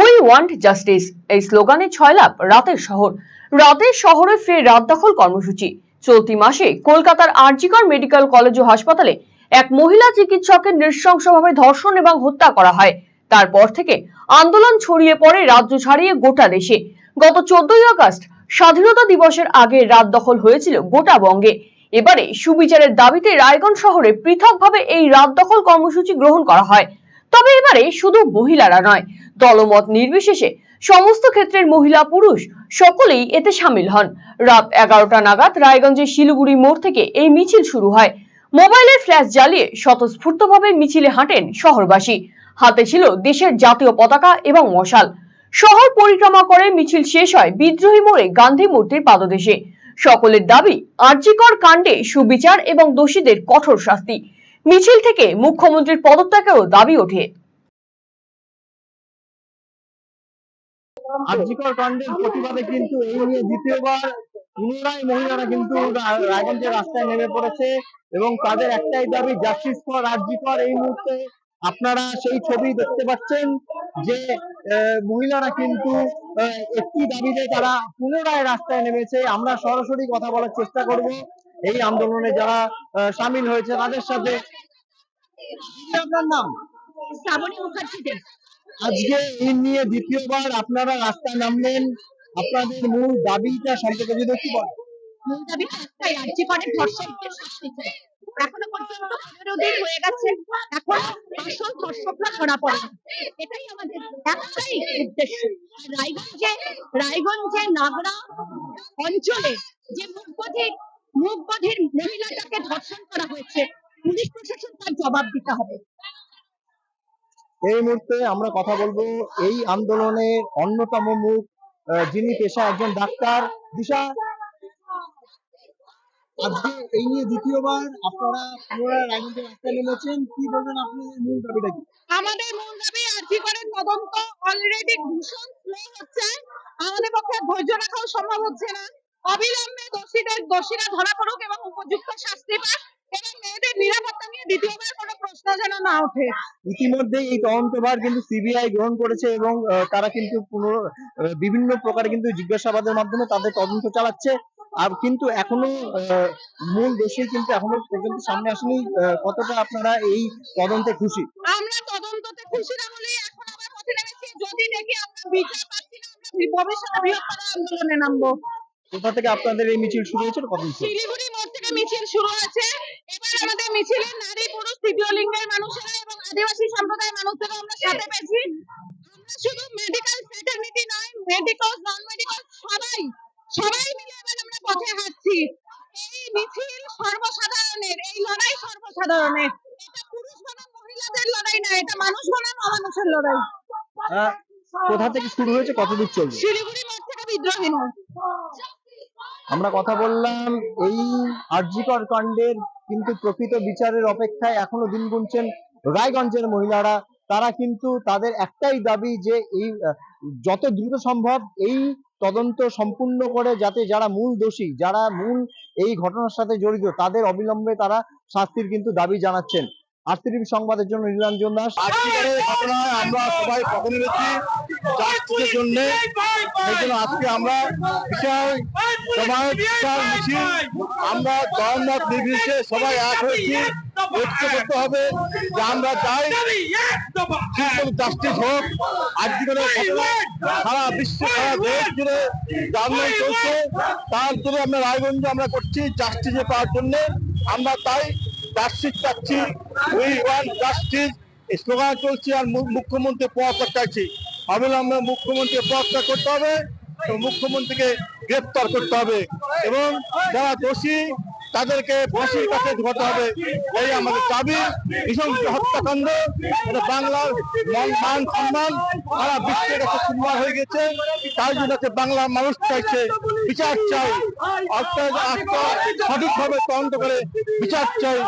We want justice এই স্লোগানে ছয়লাভ রাতের শহর। রাতের শহরে ফের রাত দখল কর্মসূচি। চলতি মাসে কলকাতার আরজিকর মেডিকেল কলেজ ও হাসপাতালে এক মহিলা চিকিৎসকের নৃশংসভাবে ধর্ষণ এবং হত্যা করা হয়। তারপর থেকে আন্দোলন ছড়িয়ে পড়ে রাজ্য ছাড়িয়ে গোটা দেশে। গত চোদ্দই আগস্ট স্বাধীনতা দিবসের আগে রাত দখল হয়েছিল গোটা বঙ্গে। এবারে সুবিচারের দাবিতে রায়গঞ্জ শহরে পৃথকভাবে এই রাত দখল কর্মসূচি গ্রহণ করা হয়। তবে এবারে শুধু মহিলারা নয়, দলমত নির্বিশেষে সমস্ত ক্ষেত্রের মহিলা পুরুষ সকলেই এতে সামিল হন। রাত এগারোটা নাগাদ রায়গঞ্জের শিলিগুড়ি মোড় থেকে এই মিছিল শুরু হয়। মোবাইলের ফ্ল্যাশ জ্বালিয়ে স্বতঃস্ফূর্তভাবে মিছিলে হাঁটেন শহরবাসী। হাতে ছিল দেশের জাতীয় পতাকা এবং মশাল। শহর পরিক্রমা করে মিছিল শেষ হয় বিদ্রোহী মোড়ে গান্ধী মূর্তির পাদদেশে। সকলের দাবি, আর্যিকর কাণ্ডে সুবিচার এবং দোষীদের কঠোর শাস্তি। মিছিল থেকে মুখ্যমন্ত্রীর পদত্যাগেরও দাবি ওঠে। এবং তাদের একটাই দাবি, জাস্টিস ফর আর্যিকর এই মুহূর্তে আপনারা সেই ছবি দেখতে পাচ্ছেন যে মহিলারা কিন্তু একটি দাবিতে তারা পুনরায় রাস্তায় নেমেছে। আমরা সরাসরি কথা বলার চেষ্টা করব। এই আন্দোলনে যারা সামিল হয়েছে তাদের সাথে আপনার নাম? শ্রাবণী মুখার্জি দেব। আজকে এই নিয়ে দ্বিতীয়বার আপনারা রাস্তায় নামলেন। আপনাদের মূল দাবিটা সম্পর্কে যদি একটু বলেন। মূল দাবি একটাই রাজ্যে করে ধর্ষকদের শাস্তি চাই। এখনও পর্যন্ত পনেরো দিন হয়ে গেছে। এখন আসল ধর্ষকরা ধরা পড়ে। এটাই আমাদের একটাই উদ্দেশ্য। রায়গঞ্জে রায়গঞ্জে নাগরা অঞ্চলে যে মুখবধির মুখবধির মহিলাটাকে ধর্ষণ করা হয়েছে। পুলিশ প্রশাসন তার জবাব দিতে হবে। এই মুহূর্তে আমরা কথা বলব এই আন্দোলনের অন্যতম মুখ যিনি পেশা একজন ডাক্তার। দিশা আজকে এই নিয়ে দ্বিতীয়বার আপনারা পুনরায় রাজনীতি রাস্তায় নেমেছেন। কি বলবেন আপনি মূল দাবিটা কি? আমাদের মূল দাবি আর্জি করে তদন্ত অলরেডি ভীষণ স্লো হচ্ছে। আমাদের পক্ষে ধৈর্য রাখাও সম্ভব হচ্ছে না। অবিলম্বে দোষীদের দোষীরা ধরা পড়ুক এবং উপযুক্ত শাস্তি পাক এবং মেয়েদের নিরাপত্তা নিয়ে দ্বিতীয়বার কোনো প্রশ্ন যেন না ওঠে। ইতিমধ্যে এই তদন্তভার কিন্তু সিবিআই গ্রহণ করেছে এবং তারা কিন্তু বিভিন্ন প্রকার কিন্তু জিজ্ঞাসাবাদের মাধ্যমে তাদের তদন্ত চালাচ্ছে। আর কিন্তু এখনও মূল দোষী কিন্তু এখনও পর্যন্ত সামনে আসেনি। কতটা আপনারা এই তদন্তে খুশি? আমরা তদন্ততে খুশি না বলেই এখন আবার পথে নেমেছি। যদি দেখি আমরা বিচার পাচ্ছি না আমরা ভবিষ্যতে বৃহত্তর আন্দোলনে নামবো। কোথা থেকে আপনাদের এই মিছিল শুরু হয়েছে কত শিলিগুড়ি মোড় থেকে মিছিল শুরু হয়েছে। এবার আমাদের মিছিলে নারী পুরুষ তৃতীয় লিঙ্গের মানুষেরা এবং আদিবাসী সম্প্রদায়ের মানুষদেরও আমরা সাথে পেয়েছি। আমরা শুধু মেডিকেল ফ্রেটার্নিটি নয় মেডিকেল নন মেডিকেল সবাই সবাই মিলে এবার আমরা পথে হাঁটছি। এই মিছিল সর্বসাধারণের এই লড়াই সর্বসাধারণের। এটা পুরুষ বনাম মহিলাদের লড়াই না এটা মানুষ বনাম অমানুষের লড়াই। কোথা থেকে শুরু হয়েছে? কতদূর চলবে? শিলিগুড়ি মোড় থেকে বিদ্রোহী মোড়। আমরা কথা বললাম এই আরজিকর কাণ্ডের কিন্তু প্রকৃত বিচারের অপেক্ষায় এখনও দিন গুনছেন রায়গঞ্জের মহিলারা। তারা কিন্তু তাদের একটাই দাবি যে এই, যত দ্রুত সম্ভব এই তদন্ত সম্পূর্ণ করে যাতে যারা মূল দোষী, যারা মূল এই ঘটনার সাথে জড়িত, তাদের অবিলম্বে তারা শাস্তির কিন্তু দাবি জানাচ্ছেন। আরটিভি সংবাদের জন্য নীলাঞ্জন দাস। ঘটনায় আমরা সবাই জন্য আজকে আমরা মিছিল আমরা দলমত নির্বিশেষে সবাই এক হয়েছি ঐক্য করতে হবে। যে আমরা চাই জাস্টিস হোক। ঘটনা সারা বিশ্ব সারা দেশ জুড়ে যে চলছে। তার জন্য আমরা রায়গঞ্জে আমরা করছি জাস্টিসে পাওয়ার জন্য। আমরা তাই জাস্টিস চাচ্ছি উই ওয়ান্ট জাস্টিস স্লোগান চলছে আর মুখ্যমন্ত্রী পদত্যাগ চাইছি। অবিলম্বে মুখ্যমন্ত্রী পদত্যাগ করতে হবে। মুখ্যমন্ত্রীকে গ্রেপ্তার করতে হবে এবং যারা দোষী, তাদেরকে ফাঁসির কাছে ধরতে হবে। এই আমাদের দাবি। নৃশংস হত্যাকাণ্ড। এটা বাংলার মান মান সম্মান। সারা বিশ্বের কাছে সম্মান হয়ে গেছে। তাই জন্য বাংলার মানুষ চাইছে বিচার চাই। সঠিকভাবে তদন্ত করে বিচার চাই।